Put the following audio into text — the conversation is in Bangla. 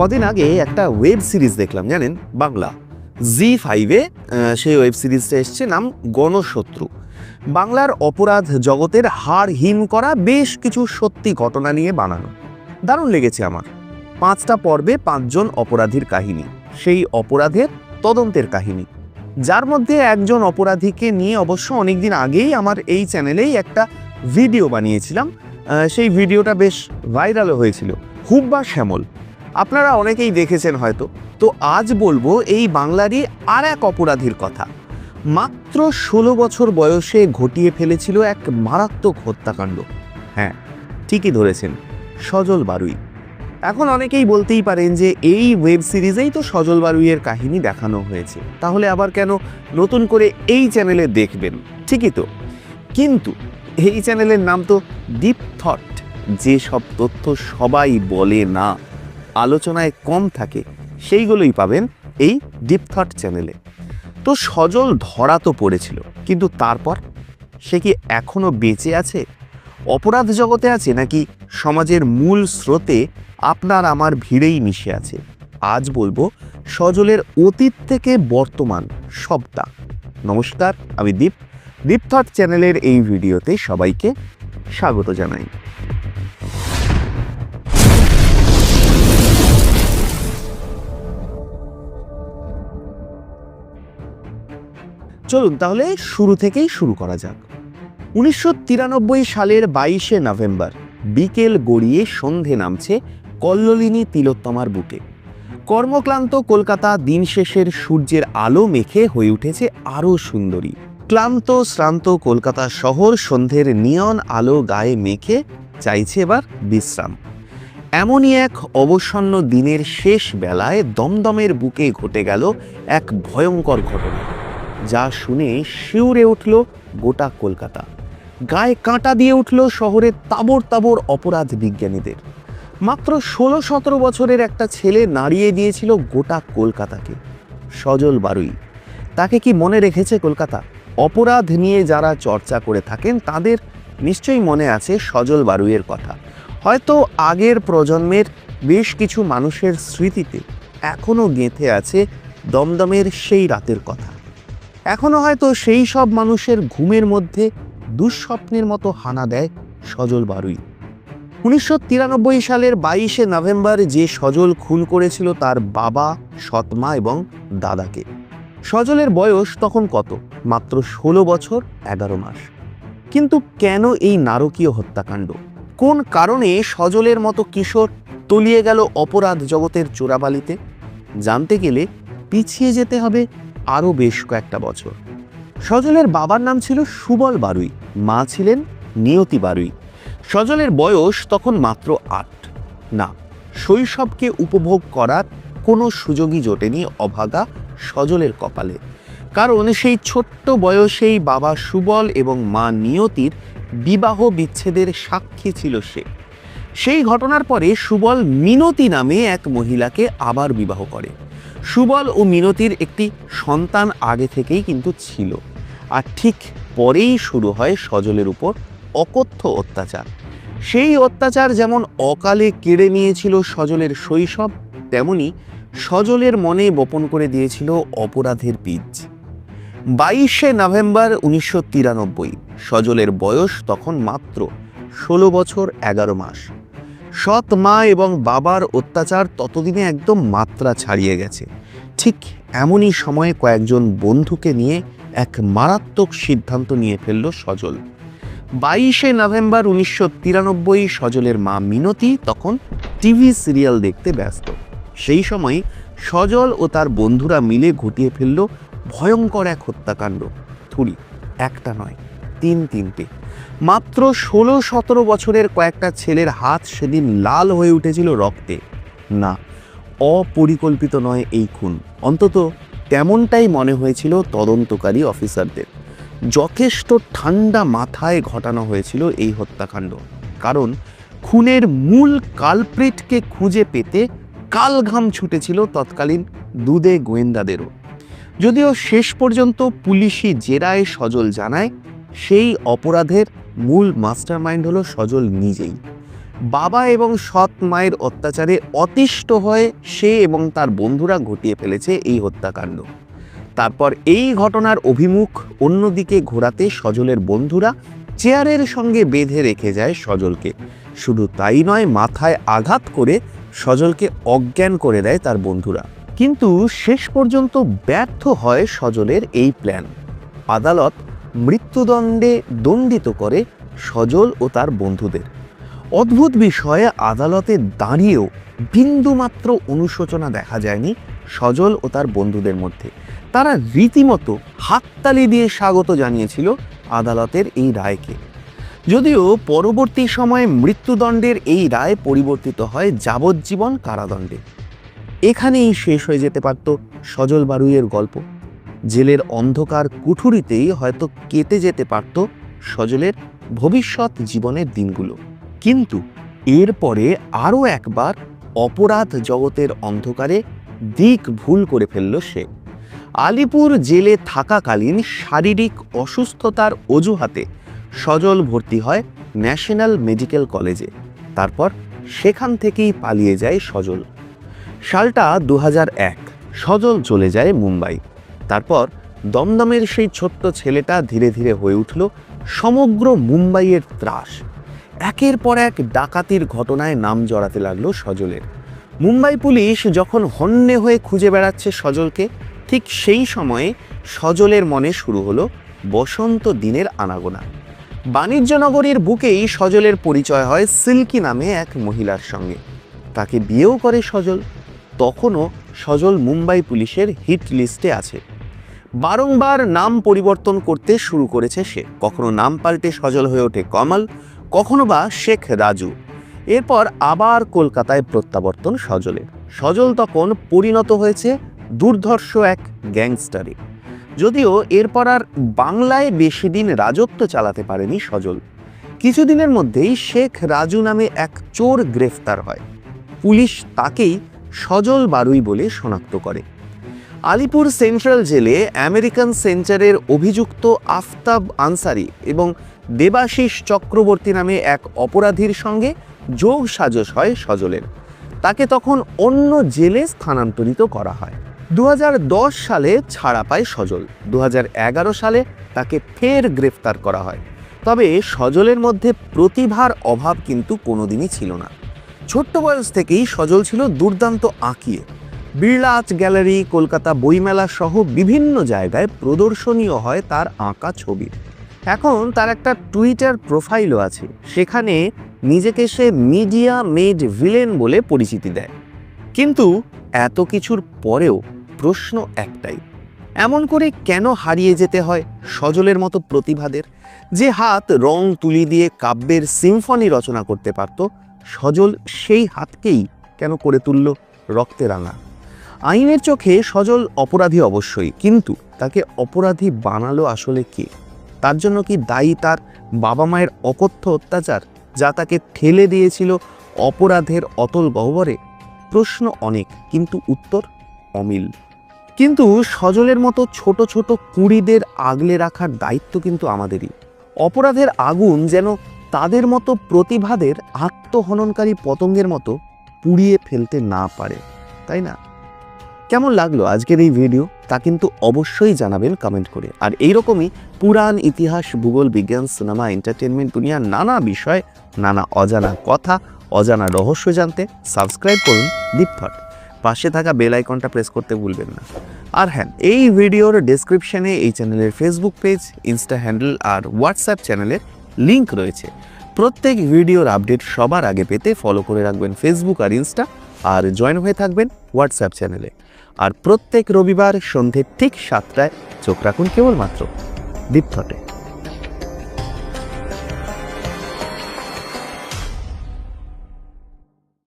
কদিন আগে একটা ওয়েব সিরিজ দেখলাম, জানেন? বাংলা। জি ফাইভে সেই ওয়েব সিরিজটা এসছে, নাম গণশত্রু। বাংলার অপরাধ জগতের হাড় হিম করা বেশ কিছু সত্যি ঘটনা নিয়ে বানানো। দারুণ লেগেছে আমার। পাঁচটা পর্বে পাঁচজন অপরাধীর কাহিনী। সেই অপরাধের তদন্তের কাহিনী। যার মধ্যে একজন অপরাধীকে নিয়ে অবশ্য অনেকদিন আগেই আমার এই চ্যানেলেই একটা ভিডিও বানিয়েছিলাম। সেই ভিডিওটা বেশ ভাইরালও হয়েছিল। হুব্বা শ্যামল। আপনারা অনেকেই দেখেছেন হয়তো। তো আজ বলব এই বাংলারই আর এক অপরাধীর কথা। মাত্র ষোলো বছর বয়সে ঘটিয়ে ফেলেছিল এক মারাত্মক হত্যাকাণ্ড। হ্যাঁ ঠিকই ধরেছেন, সজল বারুই। এখন অনেকেই বলতেই পারেন যে এই ওয়েব সিরিজেই তো সজল বারুইয়ের কাহিনী দেখানো হয়েছে। তাহলে আবার কেন নতুন করে এই চ্যানেলে দেখবেন? ঠিকই তো। কিন্তু এই চ্যানেলের নাম তো ডিপ থট যে সব তথ্য সবাই বলে না। আলোচনায় কম থাকে, সেইগুলোই পাবেন এই ডিপ থট চ্যানেলে তো সজল ধরা তো পড়েছিল, কিন্তু তারপর? সে কি এখনও বেঁচে আছে? অপরাধ জগতে আছে নাকি সমাজের মূল স্রোতে আপনার আমার ভিড়েই মিশে আছে? আজ বলব সজলের অতীত থেকে বর্তমান সবটা। নমস্কার, আমি দীপ। দীপ থট চ্যানেলের এই ভিডিওতে সবাইকে স্বাগত জানাই। চলুন তাহলে শুরু থেকেই শুরু করা যাক। উনিশশো তিরানব্বই সালের বাইশে নভেম্বর, বিকেল গড়িয়ে সন্ধে নামছে কল্লোলিনী তিলোত্তমার বুকে। কর্মক্লান্ত কলকাতা দিন শেষের সূর্যের আলো মেখে হয়ে উঠেছে আরও সুন্দরী। ক্লান্ত, শ্রান্ত কলকাতা শহর সন্ধ্যের নিয়ন আলো গায়ে মেখে চাইছে এবার বিশ্রাম। এমনই এক অবসন্ন দিনের শেষ বেলায় দমদমের বুকে ঘটে গেল এক ভয়ঙ্কর ঘটনা। যা শুনে শিউরে উঠল গোটা কলকাতা। গায়ে কাঁটা দিয়ে উঠল শহরের তাবর তাবর অপরাধ বিজ্ঞানীদের। মাত্র ষোলো সতেরো বছরের একটা ছেলে নাড়িয়ে দিয়েছিল গোটা কলকাতাকে। সজল বারুই, তাকে কি মনে রেখেছে কলকাতা? অপরাধ নিয়ে যারা চর্চা করে থাকেন, তাদের নিশ্চয়ই মনে আছে সজল বারুইয়ের কথা। হয়তো আগের প্রজন্মের বেশ কিছু মানুষের স্মৃতিতে এখনও গেঁথে আছে দমদমের সেই রাতের কথা। এখনও হয়তো সেই সব মানুষের ঘুমের মধ্যে দুঃস্বপ্নের মতো হানা দেয় সজল বারুই। উনিশশো তিরানব্বই সালের বাইশে নভেম্বর যে সজল খুন করেছিল তার বাবা, সৎমা এবং দাদাকে। সজলের বয়স তখন কত? মাত্র ষোলো বছর, এগারো মাস। কিন্তু কেন এই নারকীয় হত্যাকাণ্ড? কোন কারণে সজলের মতো কিশোর তলিয়ে গেল অপরাধ জগতের চোরাবালিতে? জানতে গেলে পিছিয়ে যেতে হবে আরও বেশ কয়েকটা বছর। সজলের বাবার নাম ছিল সুবল বারুই, মা ছিলেন নিয়তি বারুই। সজলের বয়স তখন মাত্র আট। না, শৈশবকে উপভোগ করার কোনো সুযোগই জোটেনি অভাগা সজলের কপালে। কারণ সেই ছোট্ট বয়সেই বাবা সুবল এবং মা নিয়তির বিবাহ বিচ্ছেদের সাক্ষী ছিল সে। সেই ঘটনার পরে সুবল মিনতি নামে এক মহিলাকে আবার বিবাহ করে। সুবল ও মিনতির একটি সন্তান আগে থেকেই কিন্তু ছিল। আর ঠিক পরেই শুরু হয় সজলের উপর অকথ্য অত্যাচার। সেই অত্যাচার যেমন অকালে কেড়ে নিয়েছিল সজলের শৈশব, তেমনি সজলের মনে বপন করে দিয়েছিল অপরাধের বীজ। বাইশে নভেম্বর উনিশশো তিরানব্বই, সজলের বয়স তখন মাত্র ষোলো বছর এগারো মাস। সৎ মা এবং বাবার অত্যাচার ততদিনে একদম মাত্রা ছাড়িয়ে গেছে। ঠিক এমনই সময়ে কয়েকজন বন্ধুকে নিয়ে এক মারাত্মক সিদ্ধান্ত নিয়ে ফেলল সজল। বাইশে নভেম্বর উনিশশো তিরানব্বই সজলের মা মিনতি তখন টিভি সিরিয়াল দেখতে ব্যস্ত। সেই সময় সজল ও তার বন্ধুরা মিলে ঘটিয়ে ফেলল ভয়ঙ্কর এক হত্যাকাণ্ড। থুরি, একটা নয়, তিন তিনটে। মাত্র ষোলো সতেরো বছরের কয়েকটা ছেলের হাত সেদিন লাল হয়ে উঠেছিল রক্তে। না, অপরিকল্পিত নয় এই খুন। অন্তত তেমনটাই মনে হয়েছিল তদন্তকারী অফিসারদের। যথেষ্ট ঠান্ডা মাথায় ঘটানো হয়েছিল এই হত্যাকাণ্ড। কারণ, খুনের মূল কালপ্রিটকে খুঁজে পেতে কালঘাম ছুটেছিল তৎকালীন দুদে গোয়েন্দাদেরও। যদিও শেষ পর্যন্ত পুলিশি জেরায় সজল জানায়, সেই অপরাধের মূল মাস্টারমাইন্ড হলো সজল নিজেই। বাবা এবং সৎ মায়ের অত্যাচারে অতিষ্ঠ হয়ে সে এবং তার বন্ধুরা ঘটিয়ে ফেলেছে এই হত্যাকাণ্ড। তারপর এই ঘটনার অভিমুখ অন্যদিকে ঘোরাতে সজলের বন্ধুরা চেয়ারের সঙ্গে বেঁধে রেখে যায় সজলকে। শুধু তাই নয়, মাথায় আঘাত করে সজলকে অজ্ঞান করে দেয় তার বন্ধুরা। কিন্তু শেষ পর্যন্ত ব্যর্থ হয় সজলের এই প্ল্যান আদালত মৃত্যুদণ্ডে দণ্ডিত করে সজল ও তার বন্ধুদের। অদ্ভুত বিষয়ে আদালতে দাঁড়িয়েও বিন্দুমাত্র অনুশোচনা দেখা যায়নি সজল ও তার বন্ধুদের মধ্যে। তারা রীতিমতো হাততালি দিয়ে স্বাগত জানিয়েছিল আদালতের এই রায়কে। যদিও পরবর্তী সময়ে মৃত্যুদণ্ডের এই রায় পরিবর্তিত হয় যাবজ্জীবন কারাদণ্ডে। এখানেই শেষ হয়ে যেতে পারত সজল বারুইয়ের গল্প। জেলের অন্ধকার কুঠুরিতেই হয়তো কেটে যেতে পারত সজলের ভবিষ্যৎ জীবনের দিনগুলো। কিন্তু এরপরে আরও একবার অপরাধ জগতের অন্ধকারে দিক ভুল করে ফেলল সে। আলিপুর জেলে থাকাকালীন শারীরিক অসুস্থতার অজুহাতে সজল ভর্তি হয় ন্যাশনাল মেডিকেল কলেজে। তারপর সেখান থেকেই পালিয়ে যায় সজল। সালটা দু সজল চলে যায় মুম্বাই। তারপর দমদমের সেই ছোট্ট ছেলেটা ধীরে ধীরে হয়ে উঠল সমগ্র মুম্বাইয়ের ত্রাস। একের পর এক ডাকাতির ঘটনায় নাম জড়াতে লাগল সজলের। মুম্বাই পুলিশ যখন হন্যে হয়ে খুঁজে বেড়াচ্ছে সজলকে, ঠিক সেই সময়ে সজলের মনে শুরু হলো বসন্ত দিনের আনাগোনা। বাণিজ্যনগরীর বুকেই সজলের পরিচয় হয় সিল্কি নামে এক মহিলার সঙ্গে। তাকে বিয়েও করে সজল। তখনও সজল মুম্বাই পুলিশের হিট লিস্টে আছে। বারংবার নাম পরিবর্তন করতে শুরু করেছে সে। কখনো নাম পাল্টে সজল হয়ে ওঠে কমল, কখনো বা শেখ রাজু। এরপর আবার কলকাতায় প্রত্যাবর্তন সজলের। সজল তখন পরিণত হয়েছে দুর্ধর্ষ এক গ্যাংস্টারে। যদিও এরপর আর বাংলায় বেশি দিন রাজত্ব চালাতে পারেনি সজল। কিছুদিনের মধ্যেই শেখ রাজু নামে এক চোর গ্রেফতার হয়। পুলিশ তাকেই সজল বারুই বলে শনাক্ত করে। আলিপুর সেন্ট্রাল জেলে আমেরিকান সেন্টারের অভিযুক্ত আফতাব আনসারি এবং দেবাশিস চক্রবর্তী নামে এক অপরাধীর সঙ্গে যোগ সাজস হয় সজলের। তাকে তখন অন্য জেলে স্থানান্তরিত করা হয়। দু হাজার দশ সালে ছাড়া পায় সজল। দু হাজার এগারো সালে তাকে ফের গ্রেফতার করা হয়। তবে সজলের মধ্যে প্রতিভার অভাব কিন্তু কোনোদিনই ছিল না। ছোট্ট বয়স থেকেই সজল ছিল দুর্দান্ত আঁকিয়ে। বিড়লা আর্ট গ্যালারি, কলকাতা বইমেলা সহ বিভিন্ন জায়গায় প্রদর্শনীয় হয় তার আঁকা ছবির এখন তার একটা টুইটার প্রোফাইলও আছে। সেখানে নিজেকে সে মিডিয়া মেড ভিলেন বলে পরিচিতি দেয়। কিন্তু এত কিছুর পরেও প্রশ্ন একটাই, এমন করে কেন হারিয়ে যেতে হয় সজলের মতো প্রতিভাদের? যে হাত রং তুলি দিয়ে কাব্যের সিম্ফনি রচনা করতে পারত, সজল সেই হাতকেই কেন করে তুলল রক্তে রাঙা আইনের চোখে সজল অপরাধী অবশ্যই, কিন্তু তাকে অপরাধী বানালো আসলে কে? তার জন্য কি দায়ী তার বাবা মায়ের অকথ্য অত্যাচার, যা তাকে ঠেলে দিয়েছিল অপরাধের অতল গহ্বরে? প্রশ্ন অনেক, কিন্তু উত্তর অমিল। কিন্তু সজলের মতো ছোট ছোট কুড়িদের আগলে রাখার দায়িত্ব কিন্তু আমাদেরই। অপরাধের আগুন যেন তাদের মতো প্রতিভাদের আত্মহননকারী পতঙ্গের মতো পুড়িয়ে ফেলতে না পারে, তাই না? কেমন লাগল আজকের এই ভিডিও তা কিন্তু অবশ্যই জানাবেন কমেন্ট করে। আর এইরকমই পুরাণ, ইতিহাস, ভূগোল, বিজ্ঞান সিনেমা এন্টারটেনমেন্ট দুনিয়ার নানা বিষয়, নানা অজানা কথা, অজানা রহস্য জানতে সাবস্ক্রাইব করুন দীপথট পাশে থাকা বেল আইকনটা প্রেস করতে ভুলবেন না। আর হ্যাঁ এই ভিডিওর ডেসক্রিপশনে এই চ্যানেলের ফেসবুক পেজ ইনস্টা হ্যান্ডেল আর হোয়াটসঅ্যাপ চ্যানেলের লিংক রয়েছে। প্রত্যেক ভিডিওর আপডেট সবার আগে পেতে ফলো করে রাখবেন ফেসবুক আর ইনস্টা আর জয়েন হয়ে থাকবেন হোয়াটসঅ্যাপ চ্যানেলে আর প্রত্যেক রবিবার সন্ধে ঠিক সাতটায় চোখ রাখুন কেবলমাত্র দীপথটে